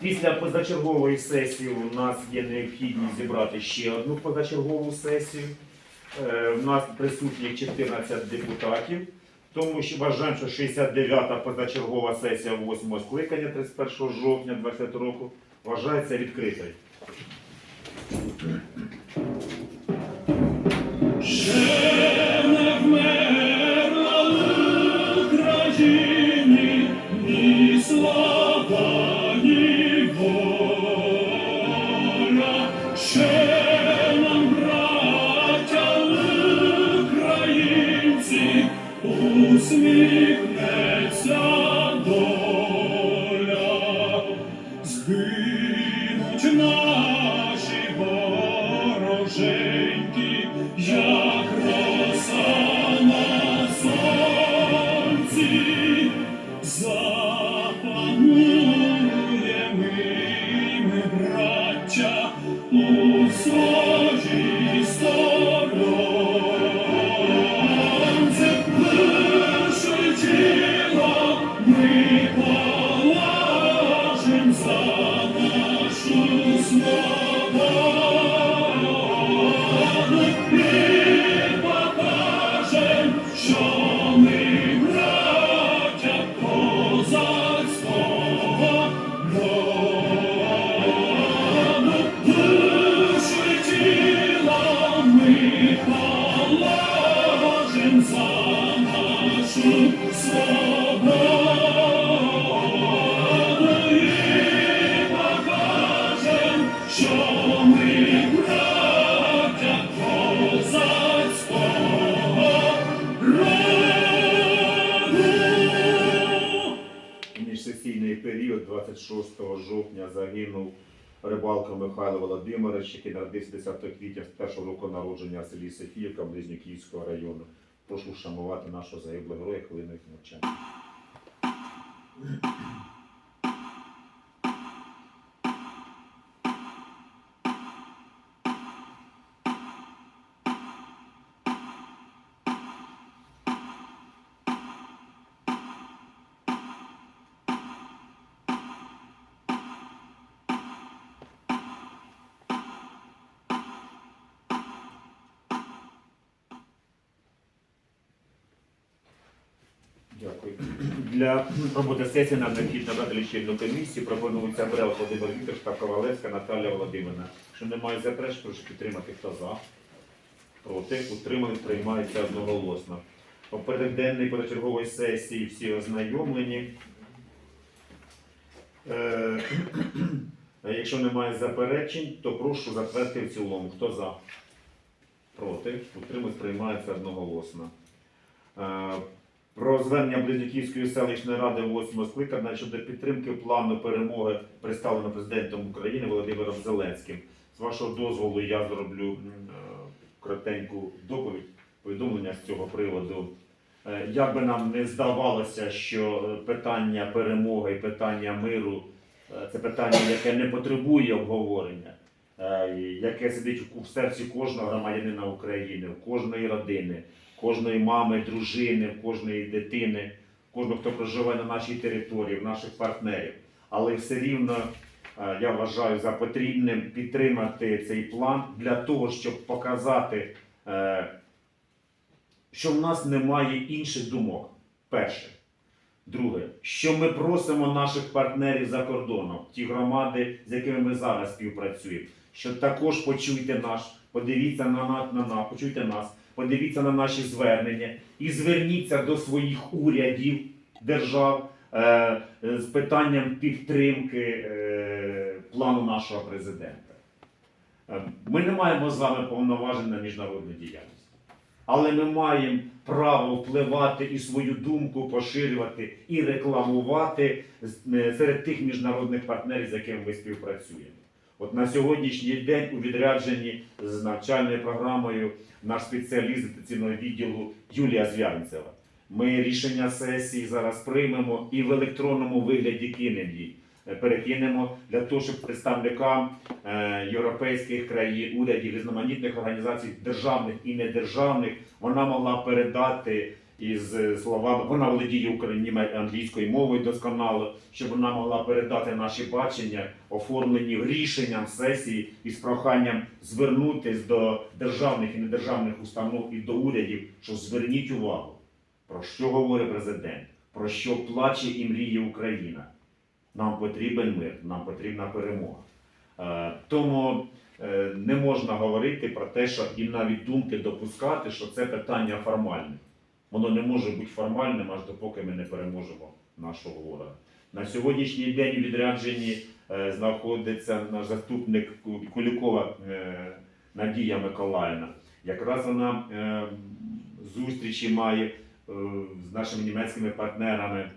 Після позачергової сесії у нас є необхідність зібрати ще одну позачергову сесію. Е, У нас присутніх 14 депутатів, тому що вважаємо, що 69-та позачергова сесія 8 скликання 31 жовтня 2020 року вважається відкритою. Ще не вмерла show. 26 жовтня загинув рибалка Михайло Володимирович, який народився 10 квітня з першого року народження в селі Софіївка, Близнюківського району. Прошу вшанувати нашого загиблого героя хвилиною мовчання. Дякую. Для роботи сесії нам необхідно брати лічильну комісію. Пропонується Брел Володимир Вікторович та Ковалевська Наталія Володимирівна. Якщо немає заперечень, прошу підтримати. Хто за? Проти? Утримали, приймається одноголосно. Порядок денний позачергової сесії всі ознайомлені. Е, Якщо немає заперечень, то прошу затвердити в цілому. Хто за? Проти? Утримались, приймається одноголосно. Про звернення Близнюківської селищної ради 8 скликання щодо підтримки плану перемоги представлено президентом України Володимиром Зеленським. З вашого дозволу я зроблю е, коротеньку доповідь, повідомлення з цього приводу. Е, Як би нам не здавалося, що е, питання перемоги і питання миру це питання, яке не потребує обговорення, яке сидить у- серці кожного громадянина України, кожної родини, кожної мами, дружини, кожної дитини, кожного, хто проживає на нашій території, в наших партнерів. Але все рівно е, я вважаю за потрібним підтримати цей план для того, щоб показати, е, що в нас немає інших думок. Перше. Друге, що ми просимо наших партнерів за кордоном, ті громади, з якими ми зараз співпрацюємо, що також почуйте наш, подивіться на нас, на нас, почуйте нас, подивіться на наші звернення і зверніться до своїх урядів держав е, е, з питанням підтримки е, плану нашого президента. Е, Ми не маємо з вами повноважень на міжнародну діяльність. Але ми маємо право впливати і свою думку поширювати і рекламувати е, серед тих міжнародних партнерів, з якими ми співпрацюємо. От на сьогоднішній день у відрядженні з навчальною програмою наш спеціаліст дистанційного відділу Юлія Звягінцева. Ми рішення сесії зараз приймемо і в електронному вигляді кинемо їй. Е, Перекинемо для того, щоб представникам е, європейських країн, урядів, різноманітних організацій, державних і недержавних, вона могла передати із е, словами. Вона володіє українською англійською мовою досконало, щоб вона могла передати наші бачення, оформлені рішенням сесії із проханням звернутись до державних і недержавних установ і до урядів, що зверніть увагу, про що говорить президент, про що плаче і мріє Україна. Нам потрібен мир, нам потрібна перемога. Е, Тому е, не можна говорити про те, що і навіть думки допускати, що це питання формальне. Воно не може бути формальним, аж допоки ми не переможемо нашого ворога. На сьогоднішній день у відрядженні е, знаходиться наш заступник Кулікова е, Надія Миколаївна. Якраз вона е, зустрічі має з нашими німецькими партнерами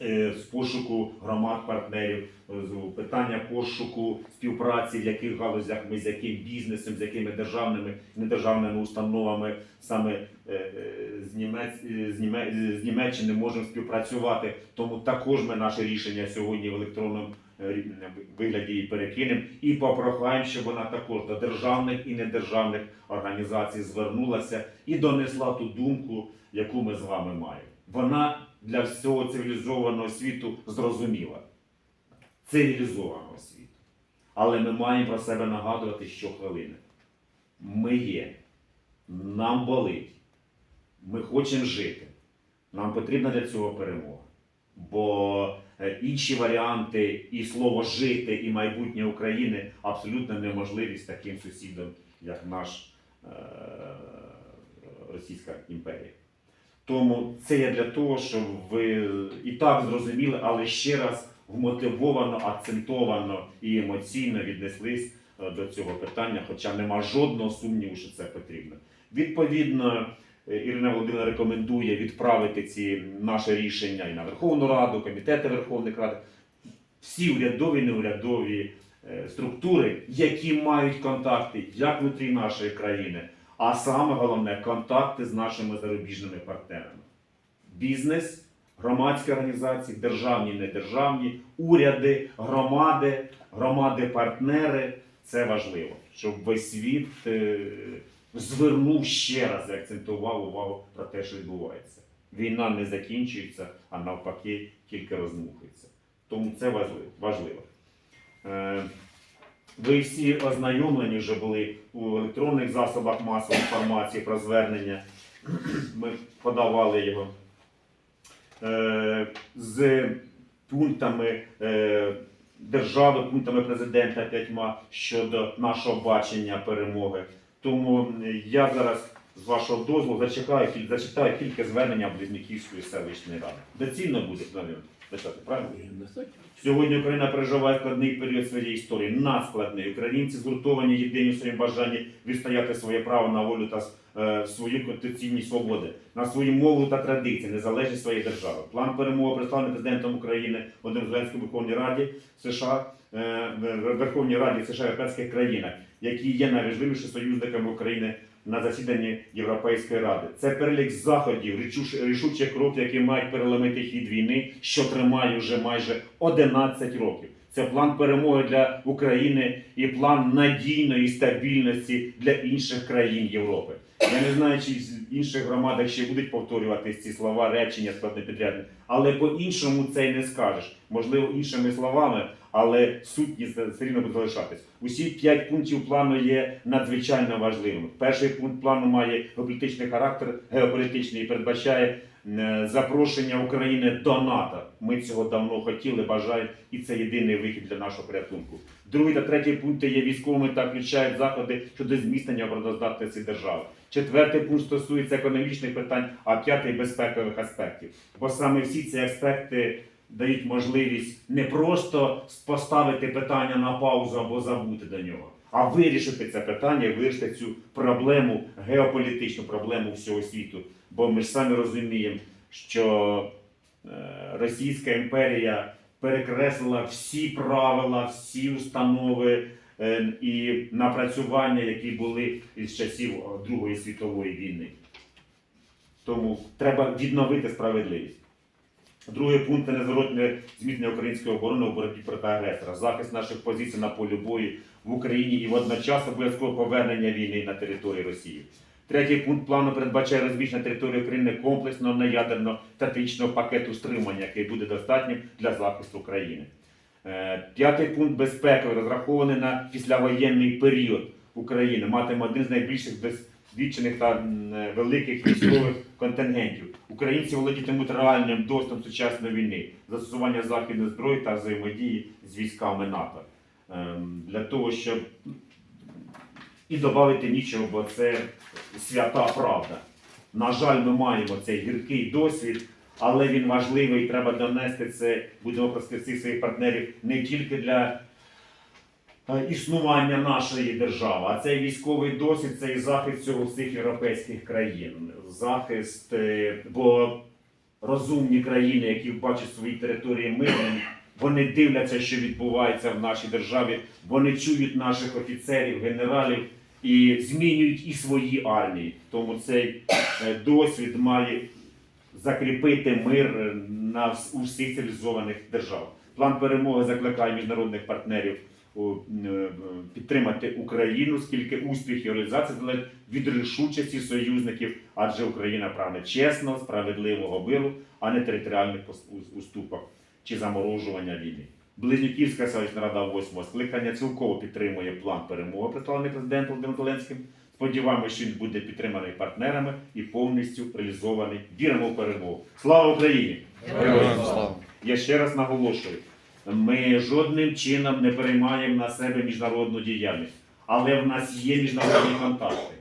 з пошуку громад партнерів, з питання пошуку співпраці, в яких галузях ми з яким бізнесом, з якими державними недержавними установами саме е, е, з, Німець, е, з, Німе, е, з Німеччини можемо співпрацювати. Тому також ми наше рішення сьогодні в електронному е, вигляді перекинемо і попрохаємо, щоб вона також до державних і недержавних організацій звернулася і донесла ту думку, яку ми з вами маємо. Вона для всього цивілізованого світу зрозуміла. Цивілізованого світу. Але ми маємо про себе нагадувати щохвилини. Ми є, нам болить, ми хочемо жити. Нам потрібна для цього перемога. Бо е, інші варіанти і слово жити, і майбутнє України абсолютно неможливі з таким сусідом, як наш е- Російська імперія. Тому це є для того, щоб ви і так зрозуміли, але ще раз вмотивовано, акцентовано і емоційно віднеслись е, до цього питання, хоча нема жодного сумніву, що це потрібно. Відповідно, е, Ірина Володимирівна рекомендує відправити ці наше рішення і на Верховну Раду, комітети Верховних Рад, всі урядові, неурядові е, структури, які мають контакти як внутрі нашої країни, а саме головне контакти з нашими зарубіжними партнерами. Бізнес, громадські організації, державні, недержавні, уряди, громади, громади-партнери. Це важливо, щоб весь світ е, звернув ще раз і акцентував увагу про те, що відбувається. Війна не закінчується, а навпаки, тільки розмухується. Тому це важливо. важливо. Ви всі ознайомлені вже були у електронних засобах масової інформації про звернення. Ми подавали його е, з пунктами е, держави, пунктами президента п'ятьма щодо нашого бачення перемоги. Тому я зараз з вашого дозволу зачекаю, зачитаю кілька звернення Близнюківської селищної ради. Доцільно буде Владимир, зачитати, правильно? Сьогодні Україна переживає складний період своєї історії, надскладний. Українці згуртовані єдині в своєму бажанні відстояти своє право на волю та е, свої конституційні свободи, на свою мову та традиції, незалежність своєї держави. План перемоги представлений президентом України Володимиром Зеленським Верховній Раді США, е, Верховній Раді США Європейських країнах, які є найважливішими союзниками України на засіданні Європейської ради. Це перелік заходів, рішуч- рішучих кроків, які мають переломити хід війни, що тримає вже майже 11 років. Це план перемоги для України і план надійної стабільності для інших країн Європи. Я не знаю, чи в інших громадах ще будуть повторюватись ці слова, речення складнопідрядне, але по-іншому це й не скажеш. Можливо, іншими словами, але сутність все рівно буде залишатись. Усі п'ять пунктів плану є надзвичайно важливими. Перший пункт плану має геополітичний характер, геополітичний і передбачає е, запрошення України до НАТО. Ми цього давно хотіли, бажаємо, і це єдиний вихід для нашого порятунку. Другий та третій пункти є військовими та включають заходи щодо зміцнення обороноздатності держави. Четвертий пункт стосується економічних питань, а п'ятий безпекових аспектів. Бо саме всі ці аспекти дають можливість не просто поставити питання на паузу або забути до нього, а вирішити це питання, вирішити цю проблему, геополітичну проблему всього світу. Бо ми ж самі розуміємо, що е, Російська імперія перекреслила всі правила, всі установи е, і напрацювання, які були із часів е, Другої світової війни. Тому треба відновити справедливість. Другий пункт незворотне зміцнення української оборони у боротьбі проти агресора, захист наших позицій на полі бою в Україні і водночас обов'язкове повернення війни на території Росії. Третій пункт плану передбачає розміщення території України комплексного неядерного статичного пакету стримання, який буде достатнім для захисту країни. Е, П'ятий пункт безпековий розрахований на післявоєнний період України, матиме один з найбільших досвідчених та великих військових контингентів. Українці володітимуть реальним доступом сучасної війни, застосування західної зброї та взаємодії з військами НАТО. Ем, Для того, щоб і додати нічого, бо це свята правда. На жаль, ми маємо цей гіркий досвід, але він важливий треба донести це, будемо всіх своїх партнерів не тільки для існування нашої держави, а цей військовий досвід це і захист всього всіх європейських країн. Захист, е, бо розумні країни, які бачать свої території мирними, вони дивляться, що відбувається в нашій державі, вони чують наших офіцерів, генералів і змінюють і свої армії. Тому цей е, досвід має закріпити мир е, на у всіх цивілізованих державах. План перемоги закликає міжнародних партнерів е, підтримати Україну, скільки успіх і реалізації залежить від рішучості союзників, адже Україна прагне чесного, справедливого миру, а не територіальних уступок чи заморожування війни. Близнюківська селищна рада 8 скликання цілково підтримує план перемоги, представлений президентом Володимиром Зеленським. Сподіваємося, що він буде підтриманий партнерами і повністю реалізований. Віримо в перемогу. Слава Україні! Героям слава! Я ще раз наголошую: ми жодним чином не переймаємо на себе міжнародну діяльність, але в нас є міжнародні контакти,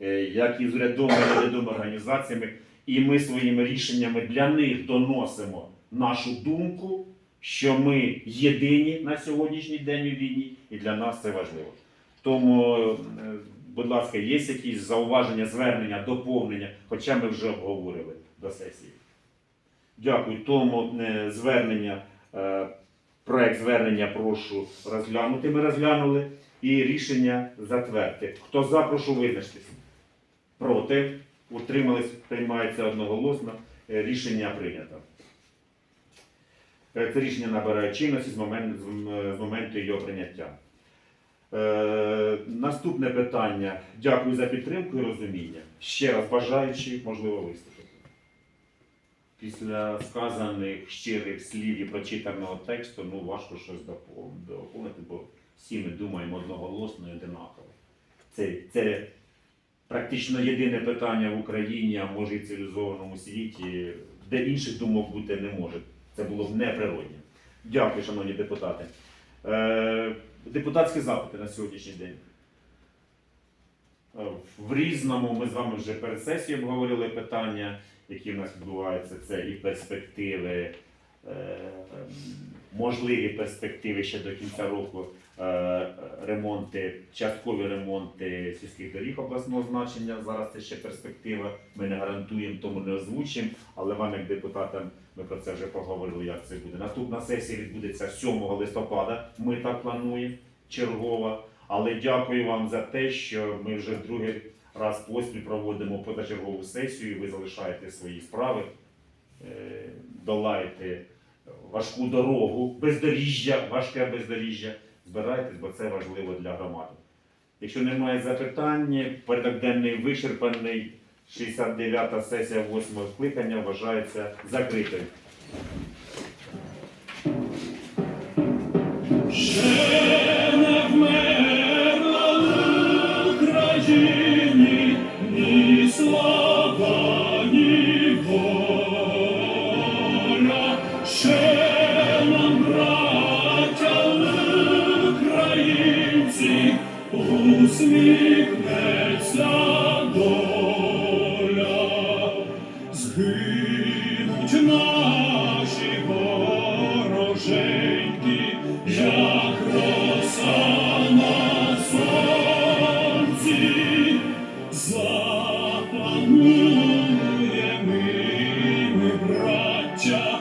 е, як і з урядовими урядовими організаціями, і ми своїми рішеннями для них доносимо нашу думку, що ми єдині на сьогоднішній день у війні, і для нас це важливо. Тому, е, будь ласка, є якісь зауваження, звернення, доповнення, хоча ми вже обговорили до сесії. Дякую. Тому е, звернення, проект звернення прошу розглянути. Ми розглянули і рішення затвердити. Хто за, прошу визначитися. Проти, утримались, приймається одноголосно. Е, Рішення прийнято. Е, Це рішення набирає чинності з моменту, з з моменту його прийняття. Е, наступне питання. Дякую за підтримку і розуміння. Ще раз бажаючи, можливо, виступити. Після сказаних щирих слів і прочитаного тексту, ну важко щось допов- доповнити, бо всі ми думаємо одноголосно і одинаково. Це, це практично єдине питання в Україні, а може і цивілізованому світі, де інших думок бути не може. Це було б неприродне. Дякую, шановні депутати. Е, депутатські запити на сьогоднішній день. Е, В різному ми з вами вже перед сесією обговорили питання, які в нас відбуваються. Це і перспективи, е, можливі перспективи ще до кінця року, е, ремонти, часткові ремонти сільських доріг обласного значення. Зараз це ще перспектива. Ми не гарантуємо, тому не озвучимо, але вам, як депутатам, ми про це вже поговорили, як це буде. Наступна сесія відбудеться 7 листопада. Ми так плануємо, чергова. Але дякую вам за те, що ми вже другий раз поспіль проводимо позачергову сесію. Ви залишаєте свої справи, е, долаєте важку дорогу, бездоріжжя, важке бездоріжжя. Збирайтесь, бо це важливо для громади. Якщо немає запитань, порядок денний вичерпаний. 69-та сесія 8 скликання вважається закритою. Усміхнеться доля. Згинуть наші вороженьки, як роса запанує ми, браття.